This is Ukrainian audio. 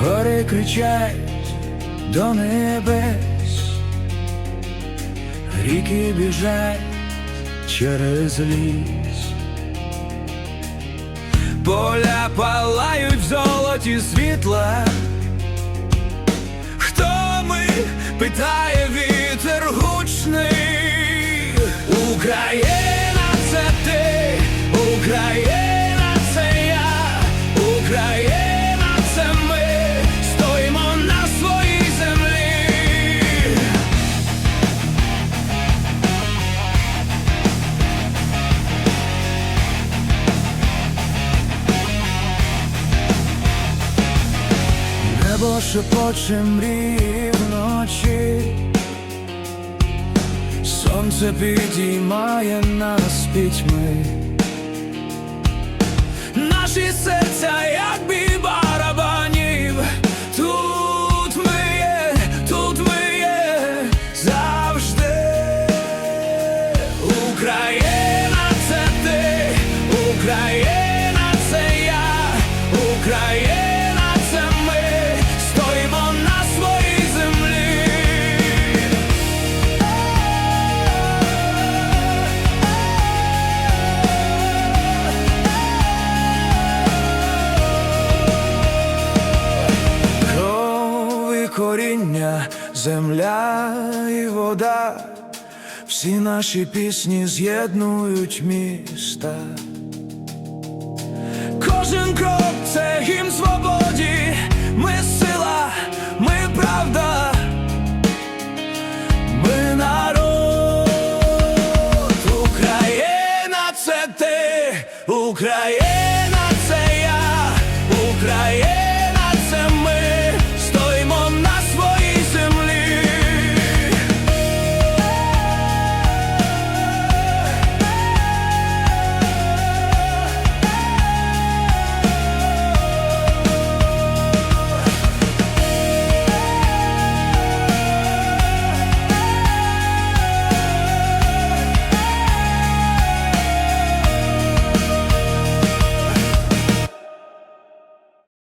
Хвилі кричать до небес, ріки біжать через ліс. Поля палають в золоті світла. Хто ми? питає вітер гучний. Україна Небо шепоче мрії вночі, сонце підіймає нас пітьми. Наші серця, як бій земля і вода, всі наші пісні з'єднують міста. Кожен крок це гімн свободі, ми сила, ми правда, ми народ, Україна, це ти, Україна.